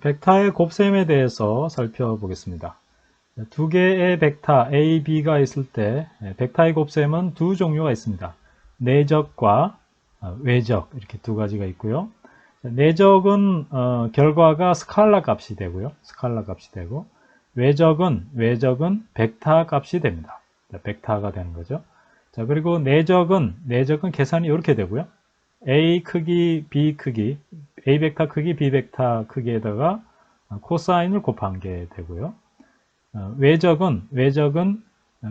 벡터의 곱셈에 대해서 살펴보겠습니다. 두 개의 벡터 A, B가 있을 때 벡터의 곱셈은 두 종류가 있습니다. 내적과 어, 외적 이렇게 두 가지가 있고요. 내적은 어, 결과가 스칼라 값이 되고요. 스칼라 값이 되고 외적은 외적은 벡터 값이 됩니다. 벡터가 되는 거죠. 자 그리고 내적은 내적은 계산이 이렇게 되고요. A 크기, B 크기, A 벡터 크기, B 벡터 크기에다가 코사인을 곱한 게 되고요. 어, 외적은 외적은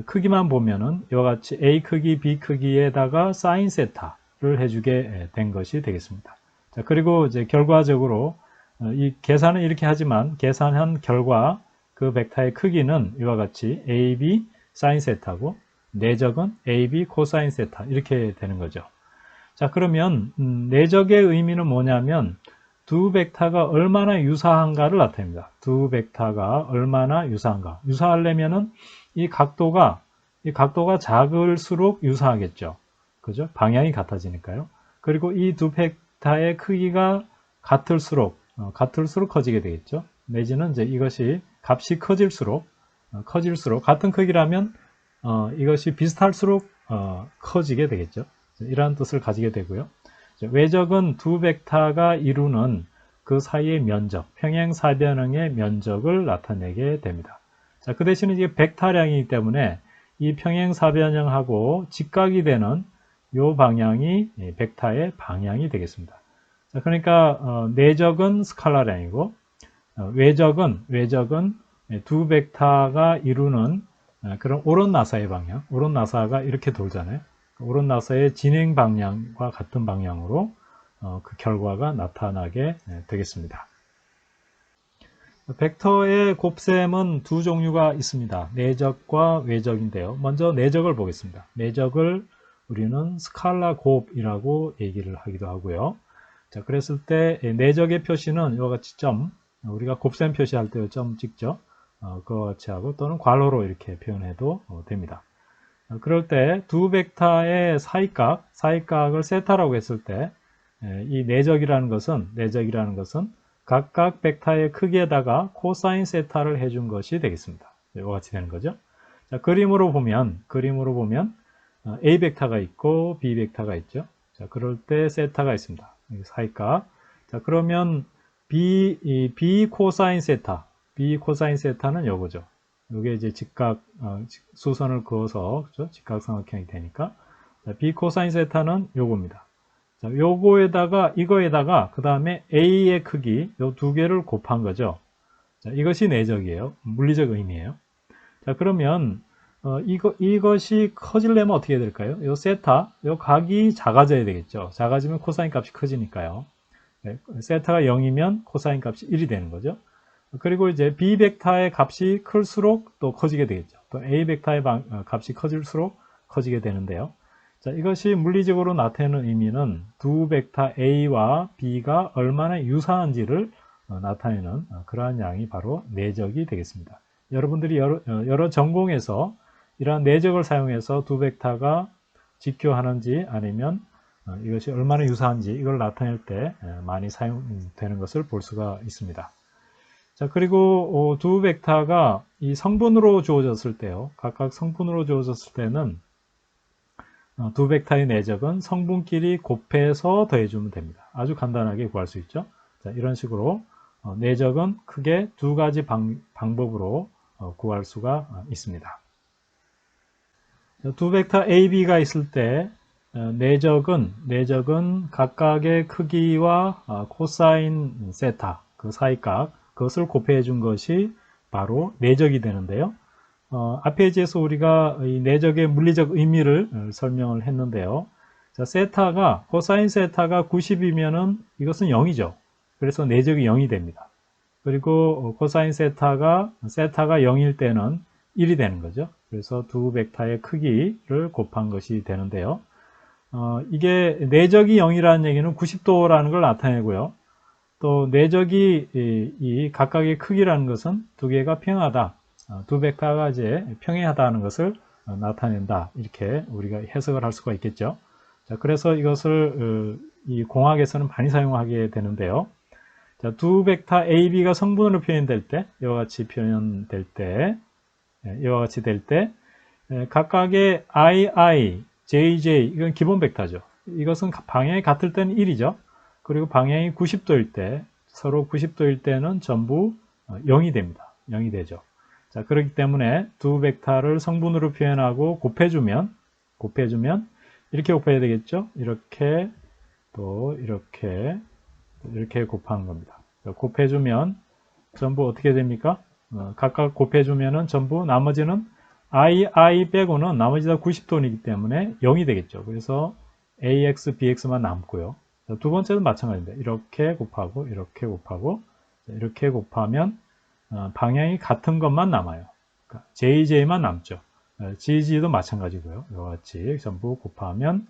크기만 보면은 이와 같이 A 크기, B 크기에다가 사인 세타를 해주게 된 것이 되겠습니다. 자, 그리고 이제 결과적으로 어, 이 계산은 이렇게 하지만 계산한 결과 그 벡터의 크기는 이와 같이 AB 사인 세타고 내적은 AB 코사인 세타 이렇게 되는 거죠. 자 그러면 음, 내적의 의미는 뭐냐면 두 벡터가 얼마나 유사한가를 나타냅니다. 두 벡터가 얼마나 유사한가. 유사하려면은 이 각도가 이 각도가 작을수록 유사하겠죠. 그죠? 방향이 같아지니까요. 그리고 이 두 벡터의 크기가 같을수록 어, 같을수록 커지게 되겠죠. 내지는 이제 이것이 값이 커질수록 어, 커질수록 같은 크기라면 어, 이것이 비슷할수록 어, 커지게 되겠죠. 이러한 뜻을 가지게 되고요. 외적은 두 벡터가 이루는 그 사이의 면적, 평행사변형의 면적을 나타내게 됩니다. 자, 그 대신에 이게 벡터량이기 때문에 이 평행사변형하고 직각이 되는 이 방향이 벡터의 방향이 되겠습니다. 자, 그러니까 어, 내적은 스칼라량이고 어, 외적은 외적은 두 벡터가 이루는 어, 그런 오른 나사의 방향, 오른 나사가 이렇게 돌잖아요. 오른 나사의 진행 방향과 같은 방향으로 어, 그 결과가 나타나게 되겠습니다. 벡터의 곱셈은 두 종류가 있습니다. 내적과 외적인데요. 먼저 내적을 보겠습니다. 내적을 우리는 스칼라 곱이라고 얘기를 하기도 하고요. 자, 그랬을 때 내적의 표시는 이와 같이 점, 우리가 곱셈 표시할 때 점 찍죠. 어, 그와 같이 하고 또는 괄호로 이렇게 표현해도 어, 됩니다. 어, 그럴 때 두 벡터의 사이각, 사이각을 세타라고 했을 때 이 내적이라는 것은 내적이라는 것은 각각 벡터의 크기에다가 코사인 세타를 해준 것이 되겠습니다. 이와 같이 되는 거죠. 자, 그림으로 보면 그림으로 보면 A 벡터가 있고 B 벡터가 있죠. 자, 그럴 때 세타가 있습니다. 사이각. 자, 그러면 B, B 코사인 세타 B 코사인 세타는 요거죠. 요게 이제 직각 어, 수선을 그어서 그렇죠? 직각삼각형이 되니까 자, B 코사인 세타는 요겁니다. 자, 요거에다가 이거에다가 그 다음에 A의 크기 요 두 개를 곱한 거죠. 자, 이것이 내적이에요. 물리적 의미예요. 자 그러면 어, 이거, 이것이 커질려면 어떻게 해야 될까요? 요 세타, 요 각이 작아져야 되겠죠. 작아지면 코사인 값이 커지니까요. 네, 세타가 0이면 코사인 값이 1이 되는 거죠. 그리고 이제 B 벡터의 값이 클수록 또 커지게 되겠죠. 또 A 벡터의 방, 어, 값이 커질수록 커지게 되는데요. 자, 이것이 물리적으로 나타내는 의미는 두 벡터 A와 B가 얼마나 유사한지를 어, 나타내는 어, 그러한 양이 바로 내적이 되겠습니다. 여러분들이 여러, 여러 전공에서 이러한 내적을 사용해서 두 벡터가 직교하는지 아니면 이것이 얼마나 유사한지 이걸 나타낼 때 많이 사용되는 것을 볼 수가 있습니다. 자, 그리고 어, 두 벡터가 이 성분으로 주어졌을 때요. 각각 성분으로 주어졌을 때는 어, 두 벡터의 내적은 성분끼리 곱해서 더해주면 됩니다. 아주 간단하게 구할 수 있죠. 자, 이런 식으로 어, 내적은 크게 두 가지 방, 법으로 구할 수가 있습니다. 두 벡터 A, B가 있을 때 내적은 내적은 각각의 크기와 코사인 세타 그 사이각 그것을 곱해 준 것이 바로 내적이 되는데요. 어, 앞에 지에서 우리가 이 내적의 물리적 의미를 어, 설명을 했는데요. 자, 세타가 코사인 세타가 90이면은 이것은 0이죠. 그래서 내적이 0이 됩니다. 그리고 코사인 세타가 세타가 0일 때는 1이 되는 거죠. 그래서 두 벡터의 크기를 곱한 것이 되는데요. 어, 이게 내적이 0이라는 얘기는 90도라는 걸 나타내고요. 또 내적이 이, 이 각각의 크기라는 것은 두 개가 평하다, 어, 두 벡터가 이제 평행하다는 것을 어, 나타낸다 이렇게 우리가 해석을 할 수가 있겠죠. 자, 그래서 이것을 어, 이 공학에서는 많이 사용하게 되는데요. 자, 두 벡터 A, B가 성분으로 표현될 때, 이와 같이 표현될 때, 예, 이와 같이 될 때, 예, 각각의 I, I, J, J, 이건 기본 벡터죠. 이것은 방향이 같을 때는 1이죠. 그리고 방향이 90도일 때, 서로 90도일 때는 전부 0이 됩니다. 0이 되죠. 자, 그렇기 때문에 두 벡터를 성분으로 표현하고 곱해주면, 곱해주면, 이렇게 곱해야 되겠죠? 이렇게, 또, 이렇게, 이렇게 곱하는 겁니다. 곱해주면 전부 어떻게 됩니까? 어, 각각 곱해주면은 전부 나머지는 i, i 빼고는 나머지 다 90도이기 때문에 0이 되겠죠. 그래서 ax, bx만 남고요. 자, 두 번째는 마찬가지입니다. 이렇게 곱하고 이렇게 곱하고 이렇게 곱하면 어, 방향이 같은 것만 남아요. 그러니까 jj만 남죠. 어, gg도 마찬가지고요. 이와 같이 전부 곱하면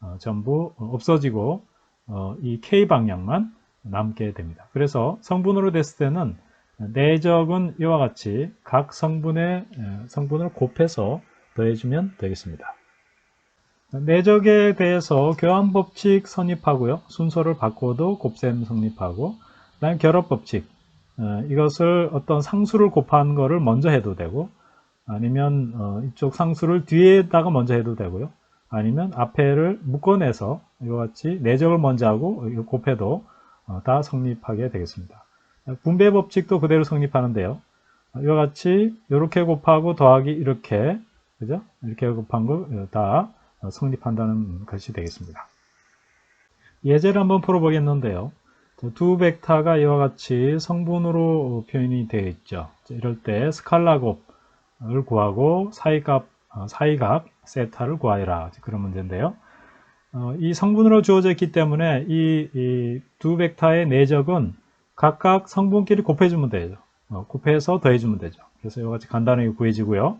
어, 전부 없어지고 어, 이 k 방향만 남게 됩니다. 그래서 성분으로 됐을 때는 내적은 이와 같이 각 성분의 성분을 곱해서 더해주면 되겠습니다. 내적에 대해서 교환법칙 성립하고요. 순서를 바꿔도 곱셈 성립하고 그다음 결합법칙 어, 이것을 어떤 상수를 곱하는 것을 먼저 해도 되고 아니면 어, 이쪽 상수를 뒤에다가 먼저 해도 되고요. 아니면 앞에를 묶어내서 이와 같이 내적을 먼저 하고 곱해도 어, 다 성립하게 되겠습니다. 분배 법칙도 그대로 성립하는데요. 이와 같이 이렇게 곱하고 더하기 이렇게 그죠? 이렇게 곱한 거다 어, 성립한다는 것이 되겠습니다. 예제를 한번 풀어보겠는데요. 두 벡터가 이와 같이 성분으로 표현이 되어 있죠. 이럴 때 스칼라 곱을 구하고 사이값, 어, 사이각 세타를 구하여라. 그런 문제인데요. 어, 이 성분으로 주어져 있기 때문에 이 두 벡터의 내적은 각각 성분끼리 곱해주면 되죠. 어, 곱해서 더해주면 되죠. 그래서 이와 같이 간단하게 구해지고요.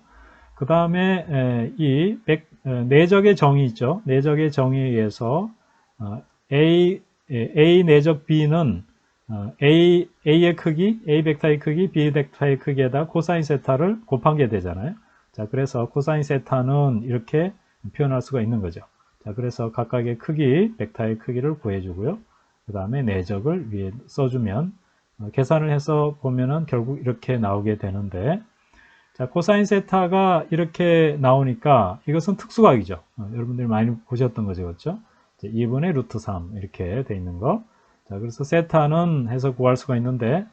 그 다음에 이 내적의 정의 있죠. 내적의 정의에 의해서 어, A, A 내적 B는 어, A, A의 크기, A 벡터의 크기, B 벡터의 크기에다 코사인 세타를 곱한 게 되잖아요. 자, 그래서 코사인 세타는 이렇게 표현할 수가 있는 거죠. 자, 그래서 각각의 크기, 벡터의 크기를 구해주고요. 그 다음에 내적을 위에 써주면 어, 계산을 해서 보면은 결국 이렇게 나오게 되는데 자, 코사인 세타가 이렇게 나오니까 이것은 특수각이죠. 어, 여러분들이 많이 보셨던 거죠. 그렇죠? 2분의 루트 3 이렇게 돼 있는 거. 자, 그래서 세타는 해서 구할 수가 있는데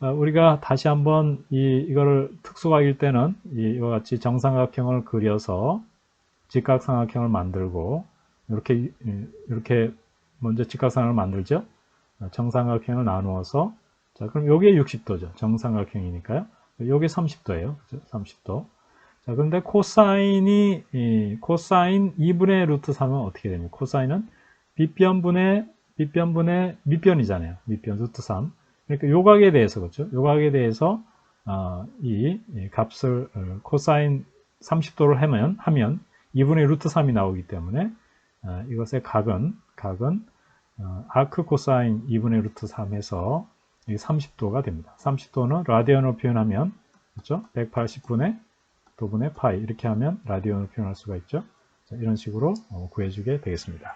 어, 우리가 다시 한번 이, 이거를 특수각일 때는 이와 같이 정삼각형을 그려서 직각삼각형을 만들고 이렇게 이렇게 먼저 직각삼각을 만들죠. 정삼각형을 나누어서 자 그럼 여기에 60도죠. 정삼각형이니까요. 여기 30도예요. 30도. 자 그런데 코사인이 이, 코사인 2분의 루트 3은 어떻게 됩니까? 코사인은 빗변분의 빗변분의 밑변이잖아요. 밑변 루트 3. 그러니까 요각에 대해서 그렇죠. 요각에 대해서 어, 이, 이, 값을 어, 코사인 30도를 하면 하면 2분의 루트 3이 나오기 때문에 어, 이것의 각은 각은 어, 아크 코사인 2분의 루트 3에서 30도가 됩니다. 30도는 라디언으로 표현하면 그렇죠? 180분의 도분의 파이 이렇게 하면 라디언으로 표현할 수가 있죠. 자, 이런 식으로 어, 구해주게 되겠습니다.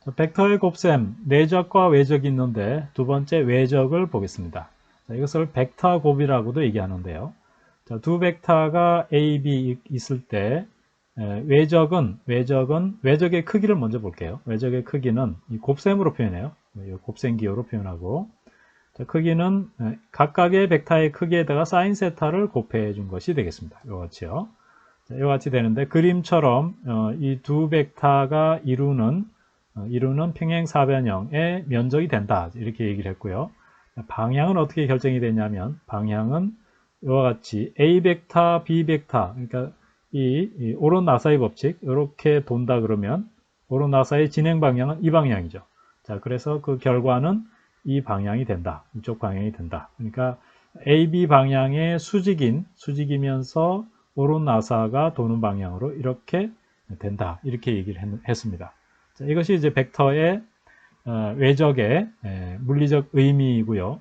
자, 벡터의 곱셈 내적과 외적이 있는데 두 번째 외적을 보겠습니다. 자, 이것을 벡터 곱이라고도 얘기하는데요. 자, 두 벡터가 A, B 있을 때 외적은 외적은 외적의 크기를 먼저 볼게요. 외적의 크기는 이 곱셈으로 표현해요. 곱셈 기호로 표현하고 자, 크기는 각각의 벡터의 크기에다가 사인 세타를 곱해 준 것이 되겠습니다. 이와 같이요. 자, 이와 같이 되는데 그림처럼 어, 이두 벡터가 이루는 어, 이루는 평행 사변형의 면적이 된다 이렇게 얘기를 했고요. 방향은 어떻게 결정이 되냐면 방향은 이와 같이 A 벡터, B 벡터 그러니까 이, 이 오른 나사의 법칙 이렇게 돈다 그러면 오른 나사의 진행 방향은 이 방향이죠. 자, 그래서 그 결과는 이 방향이 된다. 이쪽 방향이 된다. 그러니까 AB 방향의 수직인 수직이면서 오른 나사가 도는 방향으로 이렇게 된다. 이렇게 얘기를 했, 습니다 자, 이것이 이제 벡터의 어, 외적의 에, 물리적 의미이고요.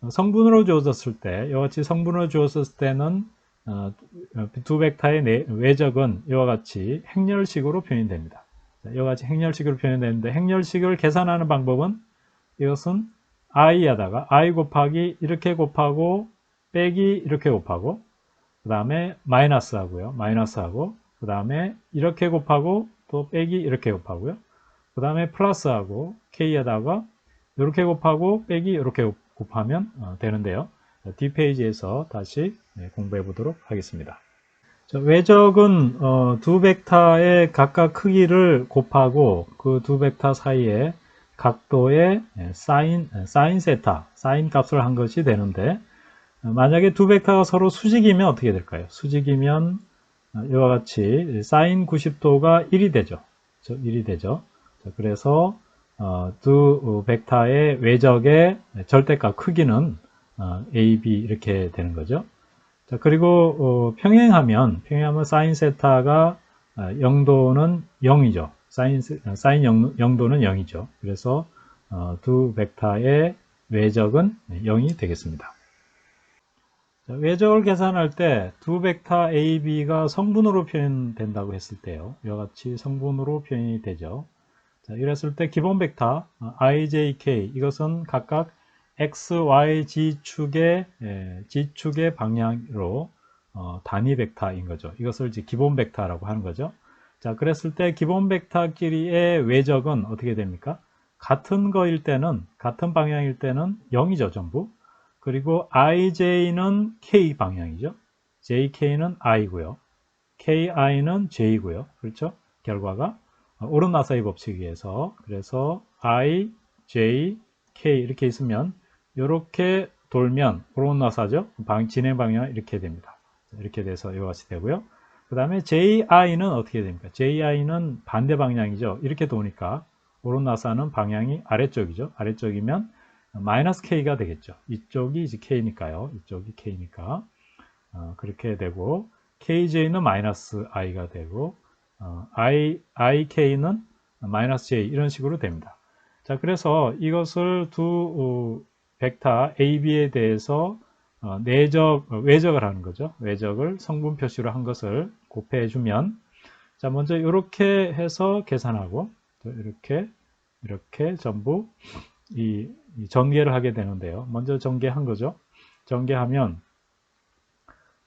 어, 성분으로 주어졌을 때, 이와 같이 성분으로 주어졌을 때는 어, 두 벡터의 내, 외적은 이와 같이 행렬식으로 표현됩니다. 이와 같이 행렬식으로 표현되는데 행렬식을 계산하는 방법은 이것은 i에다가 i 곱하기 이렇게 곱하고 빼기 이렇게 곱하고 그 다음에 마이너스 하고요. 마이너스 하고 그 다음에 이렇게 곱하고 또 빼기 이렇게 곱하고요. 그 다음에 플러스 하고 k에다가 이렇게 곱하고 빼기 이렇게 곱하면 어, 되는데요. 뒷페이지에서 다시 네, 공부해 보도록 하겠습니다. 자, 외적은 어, 두 벡터의 각각 크기를 곱하고 그 두 벡터 사이에 각도의 예, 사인, 사인 세타, 사인 값을 한 것이 되는데 어, 만약에 두 벡터가 서로 수직이면 어떻게 될까요? 수직이면 어, 이와 같이 사인 90도가 1이 되죠. 1이 되죠. 자, 그래서 어, 두 벡터의 외적의 절대값 크기는 어, AB 이렇게 되는 거죠. 자, 그리고 어, 평행하면 평행하면 사인 세타가 0도는 0이죠. 사인, 사인 0, 0도는 0이죠. 그래서 어, 두 벡터의 외적은 0이 되겠습니다. 자, 외적을 계산할 때 두 벡터 A, B가 성분으로 표현된다고 했을 때요. 이와 같이 성분으로 표현이 되죠. 자, 이랬을 때 기본 벡터 i, j, k 이것은 각각 x, y, z 축의 예, z 축의 방향으로 어, 단위 벡터인 거죠. 이것을 이제 기본 벡터라고 하는 거죠. 자, 그랬을 때 기본 벡터끼리의 외적은 어떻게 됩니까? 같은 거일 때는 같은 방향일 때는 0이죠, 전부. 그리고 ij는 k 방향이죠. jk는 i고요. ki는 j고요. 그렇죠? 결과가 오른나사의 법칙에 의해서 그래서 i, j, k 이렇게 있으면 이렇게 돌면 오른나사죠. 방, 진행 방향은 이렇게 됩니다. 이렇게 돼서 이와 같이 되고요. 그 다음에 ji는 어떻게 됩니까? ji는 반대 방향이죠. 이렇게 도니까 오른 나사는 방향이 아래쪽이죠. 아래쪽이면 마이너스 k가 되겠죠. 이쪽이 이제 k니까요. 이쪽이 k니까 어, 그렇게 되고 kj는 마이너스 i가 되고 어, i, ik는 마이너스 j 이런 식으로 됩니다. 자, 그래서 이것을 두 어, 벡터 AB에 대해서 어, 내적, 어, 외적을 하는 거죠. 외적을 성분 표시로 한 것을 곱해 주면 자, 먼저 이렇게 해서 계산하고 또 이렇게 이렇게 전부 이, 이 전개를 하게 되는데요. 먼저 전개한 거죠. 전개하면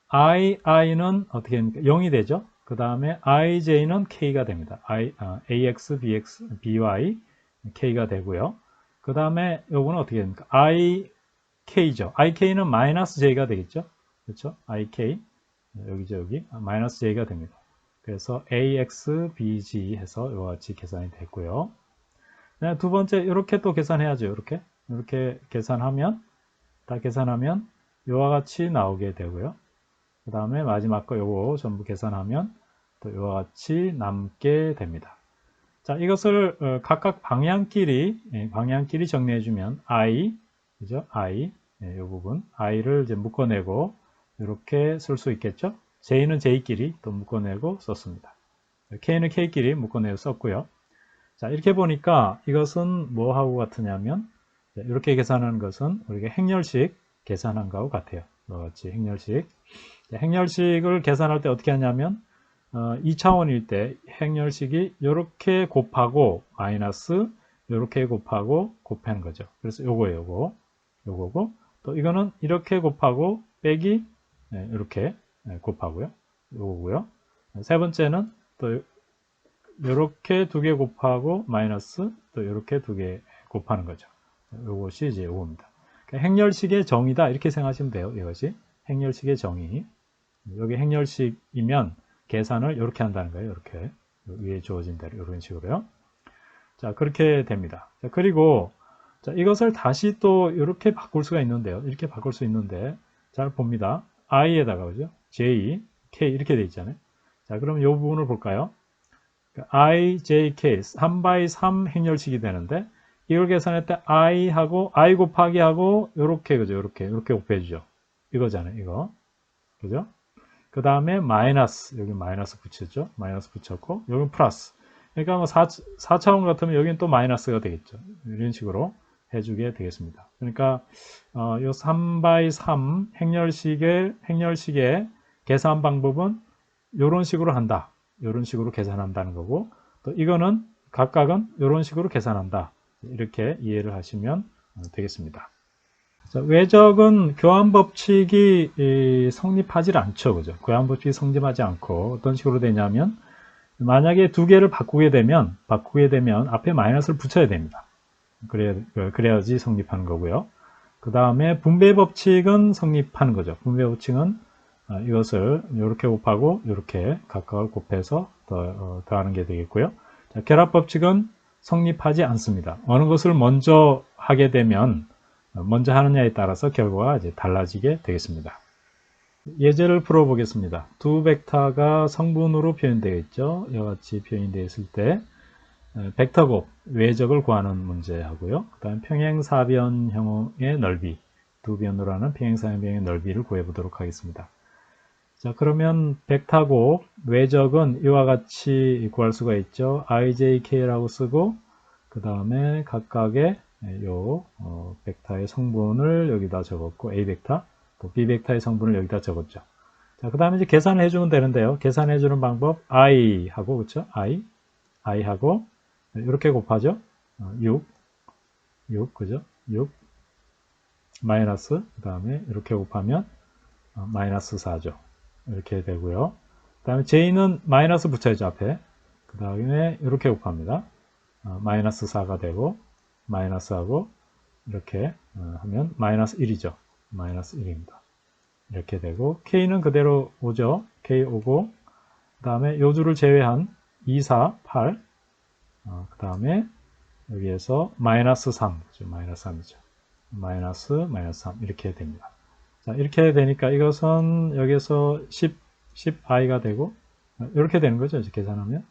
i, i는 어떻게 됩니까? 0이 되죠. 그 다음에 ij는 k가 됩니다. I, 아, ax, bx, by, k가 되고요. 그 다음에 요거는 어떻게 됩니까? Ik죠. ik는 마이너스 j가 되겠죠. 그렇죠? ik 여기죠 여기 아, 마이너스 j가 됩니다. 그래서 ax, bg 해서 이와 같이 계산이 됐고요. 두 번째 이렇게 또 계산해야죠. 이렇게 이렇게 계산하면 다 계산하면 이와 같이 나오게 되고요. 그 다음에 마지막 거 요거 전부 계산하면 또 이와 같이 남게 됩니다. 자, 이것을 어, 각각 방향끼리 예, 방향끼리 정리해 주면 i 그죠? i 예, 이 부분 i를 이제 묶어내고 이렇게 쓸 수 있겠죠? j는 j끼리 또 묶어내고 썼습니다. k는 k끼리 묶어내고 썼고요. 자, 이렇게 보니까 이것은 뭐하고 같으냐면 이렇게 계산하는 것은 우리가 행렬식 계산한 거하고 같아요. 같이 행렬식. 행렬식을 계산할 때 어떻게 하냐면 어, 2차원일 때 행렬식이 이렇게 곱하고 마이너스 이렇게 곱하고 곱하는 거죠. 그래서 요거예요, 요거. 요거고 또 이거는 이렇게 곱하고 빼기 네, 이렇게 네, 곱하고요. 요거고요. 세 번째는 또 이렇게 두 개 곱하고 마이너스 또 이렇게 두 개 곱하는 거죠. 요것이 이제 요겁니다. 그러니까 행렬식의 정의다 이렇게 생각하시면 돼요. 이것이 행렬식의 정의. 여기 행렬식이면 계산을 이렇게 한다는 거예요. 이렇게 위에 주어진 대로 이런 식으로요. 자 그렇게 됩니다. 자, 그리고 자, 이것을 다시 또 이렇게 바꿀 수가 있는데요. 이렇게 바꿀 수 있는데 잘 봅니다. i에다가 그죠? j, k 이렇게 돼 있잖아요. 자 그럼 이 부분을 볼까요? i, j, k 3by 3 행렬식이 되는데 이걸 계산할 때 i하고 i 곱하기 하고 이렇게 그죠? 이렇게 이렇게 곱해 주죠. 이거잖아요. 이거 그죠? 그 다음에 마이너스 여기 마이너스 붙였죠 마이너스 붙였고 여기 플러스 그러니까 뭐 4, 4차원 같으면 여기는 또 마이너스가 되겠죠 이런 식으로 해주게 되겠습니다 그러니까 어, 이 3by 3 행렬식의 행렬식의 계산 방법은 이런 식으로 한다 이런 식으로 계산한다는 거고 또 이거는 각각은 이런 식으로 계산한다 이렇게 이해를 하시면 어, 되겠습니다. 자, 외적은 교환 법칙이 이, 성립하지 않죠. 그죠? 교환 법칙이 성립하지 않고 어떤 식으로 되냐면 만약에 두 개를 바꾸게 되면 바꾸게 되면 앞에 마이너스를 붙여야 됩니다. 그래야, 그래야지 성립하는 거고요. 그 다음에 분배 법칙은 성립하는 거죠. 분배 법칙은 어, 이것을 이렇게 곱하고 이렇게 각각을 곱해서 더, 어, 더하는 게 되겠고요. 자, 결합 법칙은 성립하지 않습니다. 어느 것을 먼저 하게 되면 어, 먼저 하느냐에 따라서 결과가 이제 달라지게 되겠습니다. 예제를 풀어보겠습니다. 두 벡터가 성분으로 표현되어 있죠. 이와 같이 표현되어 있을 때 벡터 곱 외적을 구하는 문제 하고요. 그 다음 평행사변형의 넓이 두 변으로 하는 평행사변형의 넓이를 구해보도록 하겠습니다. 자 그러면 벡터 곱 외적은 이와 같이 구할 수가 있죠. ijk라고 쓰고 그 다음에 각각의 요 어, 벡터의 성분을 여기다 적었고 a 벡터 또 b 벡터의 성분을 여기다 적었죠. 자, 그 다음에 이제 계산을 해주면 되는데요. 계산해주는 방법 i 하고 그렇죠? i i 하고 이렇게 곱하죠. 6 6 그죠? 6 마이너스 그 다음에 이렇게 곱하면 어, 마이너스 4죠. 이렇게 되고요. 그 다음에 j는 마이너스 붙여야죠 앞에. 그 다음에 이렇게 곱합니다. 어, 마이너스 4가 되고 마이너스하고 이렇게 어, 하면 마이너스 1이죠. 마이너스 1입니다. 이렇게 되고 K는 그대로 오죠. K 오고 그 다음에 요주를 제외한 2, 4, 8 어, 그 다음에 여기에서 마이너스 3 그렇죠? 마이너스 3이죠. 마이너스 마이너스 3 이렇게 됩니다. 자 이렇게 되니까 이것은 여기서 10, 10i가 되고 어, 이렇게 되는 거죠. 이제 계산하면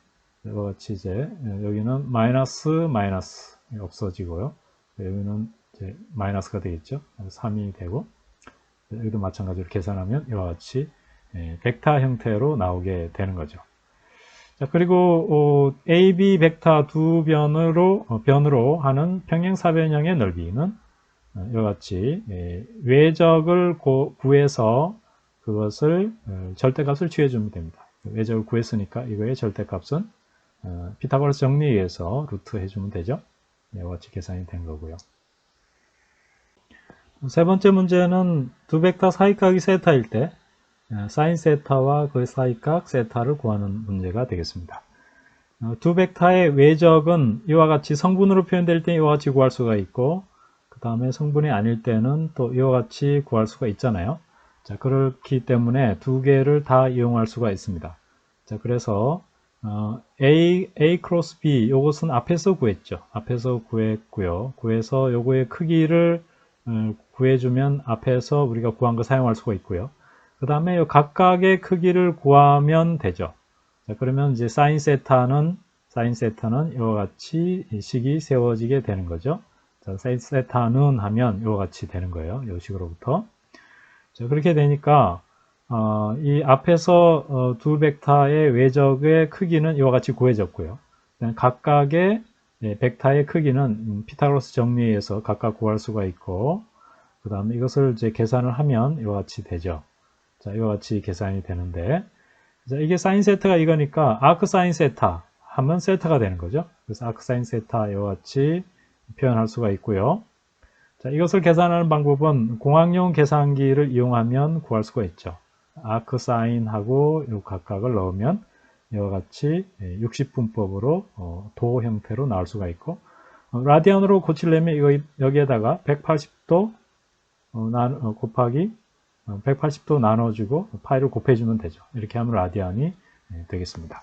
이와 같이 이제 여기는 마이너스 마이너스 없어지고요. 여기는 이제 마이너스가 되겠죠. 3이 되고 여기도 마찬가지로 계산하면 이와 같이 예, 벡터 형태로 나오게 되는 거죠. 자, 그리고 어, A, B 벡터 두 변으로 어, 변으로 하는 평행 사변형의 넓이는 어, 이와 같이 예, 외적을 고, 구해서 그것을 어, 절대값을 취해주면 됩니다. 외적을 구했으니까 이거의 절대값은 어, 피타고라스 정리에 의해서 루트 해주면 되죠. 이와 같이 계산이 된 거고요. 세 번째 문제는 두 벡터 사이각이 세타일 때 사인 세타와 그 사이각 세타를 구하는 문제가 되겠습니다. 어, 두 벡터의 외적은 이와 같이 성분으로 표현될 때 이와 같이 구할 수가 있고 그 다음에 성분이 아닐 때는 또 이와 같이 구할 수가 있잖아요. 자 그렇기 때문에 두 개를 다 이용할 수가 있습니다. 자 그래서 어, A, A 크로스 B 이것은 앞에서 구했죠. 앞에서 구했고요. 구해서 요거의 크기를 어, 구해주면 앞에서 우리가 구한 거 사용할 수가 있고요. 그 다음에 각각의 크기를 구하면 되죠. 자, 그러면 이제 사인 세타는 사인 세타는 이와 같이 식이 세워지게 되는 거죠. 자, 사인 세타는 하면 이와 같이 되는 거예요. 이 식으로부터. 자, 그렇게 되니까 어, 이 앞에서 어, 두 벡터의 외적의 크기는 이와 같이 구해졌고요. 각각의 네, 벡터의 크기는 음, 피타고라스 정리에서 각각 구할 수가 있고 그 다음에 이것을 이제 계산을 하면 이와 같이 되죠. 자, 이와 같이 계산이 되는데 자, 이게 사인 세타가 이거니까 아크 사인 세타 하면 세타가 되는 거죠. 그래서 아크 사인 세타 이와 같이 표현할 수가 있고요. 자, 이것을 계산하는 방법은 공학용 계산기를 이용하면 구할 수가 있죠. 아크 사인하고 이 각각을 넣으면 이와 같이 60분법으로 어, 도 형태로 나올 수가 있고 어, 라디안으로 고치려면 이거 여기에다가 180도 어, 곱하기 180도 나눠주고 파이를 곱해주면 되죠. 이렇게 하면 라디안이 되겠습니다.